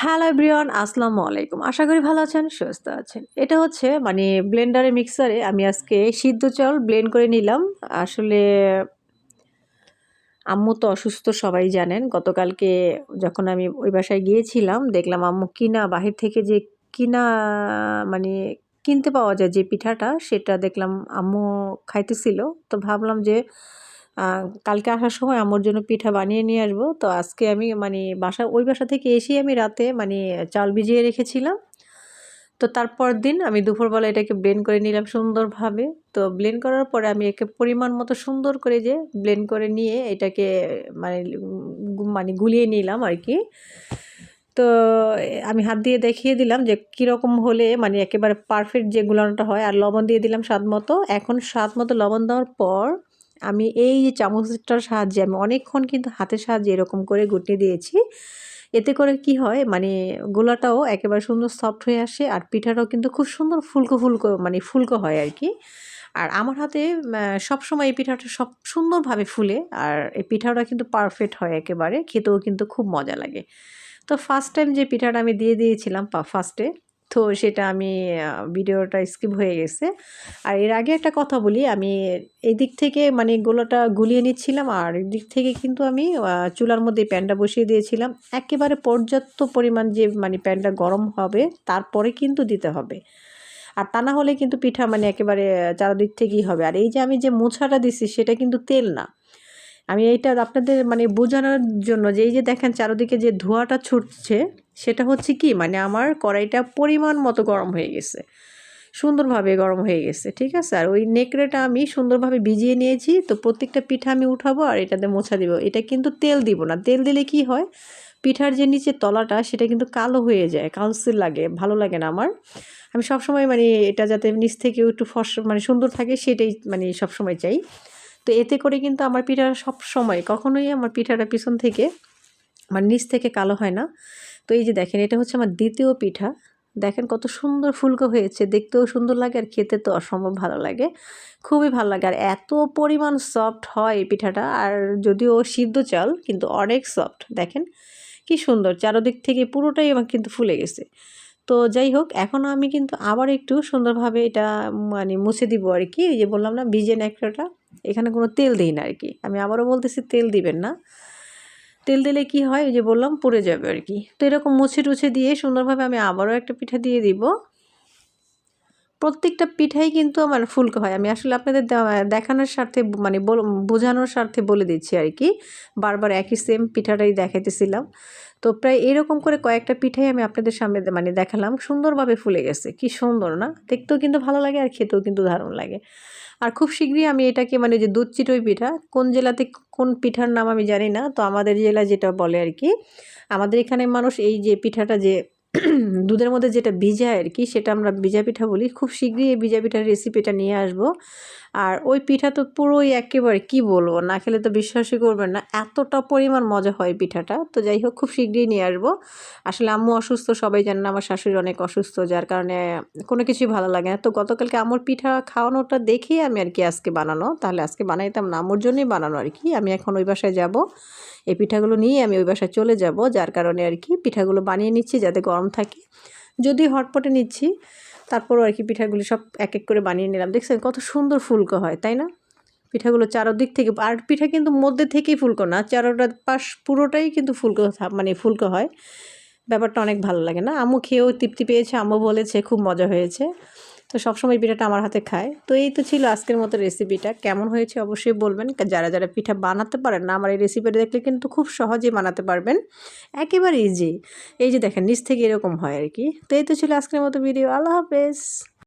Hello everyone, আসসালামু আলাইকুম। আশা করি ভালো আছেন, সুস্থ আছেন। এটা হচ্ছে মানে ব্লেন্ডারে, মিক্সারে আমি আজকে সিদ্ধ চাল ব্লেন্ড করে নিলাম। আসলে আম্মু তো অসুস্থ, সবাই জানেন। গতকালকে যখন আমি ওই বাসায় গিয়েছিলাম, দেখলাম আম্মু কিনা, বাহির থেকে যে কিনা মানে কিনতে পাওয়া যায় যে পিঠাটা, সেটা দেখলাম আম্মু খাইতেছিল। তো ভাবলাম যে কালকে আসার সময় আমার জন্য পিঠা বানিয়ে নিয়ে আসব। তো আজকে আমি মানে বাসা, ওই বাসা থেকে এসেই আমি রাতে মানে চাল ভিজিয়ে রেখেছিলাম। তো তারপর দিন আমি দুপুরবেলা এটাকে ব্লেন্ড করে নিলাম সুন্দরভাবে। তো ব্লেন্ড করার পরে আমি একে পরিমাণ মতো সুন্দর করে যে ব্লেন্ড করে নিয়ে এটাকে মানে মানে গুলিয়ে নিলাম আর কি। তো আমি হাত দিয়ে দেখিয়ে দিলাম যে কীরকম হলে মানে একেবারে পারফেক্ট যে গুলানোটা হয়। আর লবণ দিয়ে দিলাম স্বাদ মতো। এখন স্বাদ মতো লবণ দেওয়ার পর আমি এই যে চামচটার সাহায্যে আমি অনেকক্ষণ কিন্তু হাতের সাহায্যে এরকম করে গুটিয়ে দিয়েছি। এতে করে কি হয় মানে গোলাটাও একেবারে সুন্দর সফট হয়ে আসে আর পিঠাটাও কিন্তু খুব সুন্দর ফুলকো ফুলকো মানে ফুলকো হয় আর কি। আর আমার হাতে সবসময় এই পিঠাটা সব সুন্দরভাবে ফুলে আর এই পিঠাটা কিন্তু পারফেক্ট হয় একেবারে, খেতেও কিন্তু খুব মজা লাগে। তো ফার্স্ট টাইম যে পিঠাটা আমি দিয়ে দিয়েছিলাম ফার্স্টে তো সেটা আমি ভিডিওটা স্কিপ হয়ে গেছে। আর এর আগে একটা কথা বলি, আমি এই দিক থেকে মানে গোলাটা গুলিয়ে নিচ্ছিলাম আর এদিক থেকে কিন্তু আমি চুলার মধ্যে প্যানটা বসিয়ে দিয়েছিলাম। একেবারে পর্যাপ্ত পরিমাণ যে মানে প্যানটা গরম হবে, তারপরে কিন্তু দিতে হবে। আর তা না হলে কিন্তু পিঠা মানে একেবারে চারদিক থেকেই হবে। আর এই যে আমি যে মোছাটা দিছি, সেটা কিন্তু তেল না। আমি এইটা আপনাদের মানে বোঝানোর জন্য যে, এই যে দেখেন চারদিকে যে ধোঁয়াটা ছুটছে সেটা হচ্ছে কি মানে আমার কড়াইটা পরিমাণ মতো গরম হয়ে গেছে। সুন্দরভাবে গরম হয়ে গেছে, ঠিক আছে? আর ওই নেকড়েটা আমি সুন্দরভাবে ভিজিয়ে নিয়েছি, তো প্রত্যেকটা পিঠা আমি উঠাবো আর এটাতে মোছা দিব। এটা কিন্তু তেল দিব না। তেল দিলে কি হয়? পিঠার যে নিচে তলাটা, সেটা কিন্তু কালো হয়ে যায় কাউন্সিল লাগে, ভালো লাগে না আমার। আমি সবসময় মানে এটা যাতে নিচ থেকেও একটু ফস মানে সুন্দর থাকে, সেটাই মানে সবসময় চাই। তো এতে করে কিন্তু আমার পিঠাটা সব সময় কখনোই আমার পিঠাটা পিছন থেকে আমার নিচ থেকে কালো হয় না। তো এই যে দেখেন, এটা হচ্ছে আমার দ্বিতীয় পিঠা। দেখেন কত সুন্দর ফুলকো হয়েছে, দেখতেও সুন্দর লাগে আর খেতে তো অসম্ভব ভালো লাগে। খুবই ভালো লাগে আর এত পরিমাণ সফট হয় এই পিঠাটা আর যদিও সিদ্ধ চাল, কিন্তু অনেক সফট দেখেন কি সুন্দর, চারোদিক থেকে পুরোটাই আমার কিন্তু ফুলে গেছে। তো যাই হোক, এখন আমি কিন্তু আবার একটু সুন্দরভাবে এটা মানে মুছে দিব আর কি। এই যে বললাম না, ভিজে ন্যাকড়াটা, এখানে কোনো তেল দিই না আর কি। আমি আবারও বলতেছি, তেল দিবেন না। তেল দিলে কি হয়? ওই যে বললাম পুড়ে যাবে আর কি। তো এরকম মুছে টুছে দিয়ে সুন্দরভাবে আমি আবারও একটা পিঠা দিয়ে দিব। প্রত্যেকটা পিঠাই কিন্তু আমার ফুলকো হয়। আমি আসলে আপনাদের দেখানোর স্বার্থে মানে বোঝানোর স্বার্থে বলে দিচ্ছি আর কি। বারবার একই সেম পিঠাটাই দেখাইতেছিলাম। তো প্রায় এরকম করে কয়েকটা পিঠাই আমি আপনাদের সামনে মানে দেখালাম। সুন্দরভাবে ফুলে গেছে। কি সুন্দর, না? দেখতেও কিন্তু ভালো লাগে আর খেতেও কিন্তু দারুণ লাগে। আর খুব শীঘ্রই আমি এটাকে মানে যে দুধ চিটই পিঠা, কোন জেলাতে কোন পিঠার নাম আমি জানি না। তো আমাদের জেলা যেটা বলে আর কি, আমাদের এখানে মানুষ এই যে পিঠাটা যে দুধের মধ্যে যেটা ভিজায় আর কি, সেটা আমরা ভিজা পিঠা বলি। খুব শীঘ্রই এই ভিজা পিঠার রেসিপিটা নিয়ে আসব। আর ওই পিঠা তো পুরোই একেবারে কি বলব, না খেলে তো বিশ্বাসই করবেন না, এতটা পরিমাণ মজা হয় পিঠাটা। তো যাই হোক, খুব শীঘ্রই নিয়ে আসব। আসলে আম্মু অসুস্থ, সবাই জানেন আমার শাশুড়ি অনেক অসুস্থ, যার কারণে কোনো কিছুই ভালো লাগে না। তো গতকালকে আমার পিঠা খাওয়ানোটা দেখেই আমি আর কি আজকে বানানো। তাহলে আজকে বানাইতাম না আমুর জন্যই বানানো আর কি। আমি এখন ওই বাসায় যাব। এই পিঠাগুলো নিয়ে আমি ওই বাসায় চলে যাব, যার কারণে আর কি পিঠাগুলো বানিয়ে নিচ্ছি, যাতে গরম থাকে। যদি হটপটে নিচ্ছি তারপর আর কি পিঠাগুলি সব এক এক করে বানিয়ে নিলাম। দেখছেন কত সুন্দর ফুলকো হয়, তাই না? পিঠাগুলো চারোদিক থেকে, আর পিঠা কিন্তু মধ্যে থেকেই ফুলকো না, চারোটা পাশ পুরোটাই কিন্তু ফুলকো মানে ফুলকো হয়। ব্যাপারটা অনেক ভালো লাগে না? আমু খেয়েও তৃপ্তি পেয়েছে আমু বলেছে, খুব মজা হয়েছে। তো সবসময় পিঠাটা আমার হাতে খায়। তো এই তো ছিল আজকের মতো রেসিপিটা কেমন হয়েছে অবশ্যই বলবেন। যারা যারা পিঠা বানাতে পারেন না, আমার এই রেসিপিটা দেখলে কিন্তু খুব সহজে বানাতে পারবেন। একেবারে ইজি এই যে দেখেন, নিচ থেকে এরকম হয় আর কি। তো এই তো ছিল আজকের মতো ভিডিও আল্লাহ হাফেজ।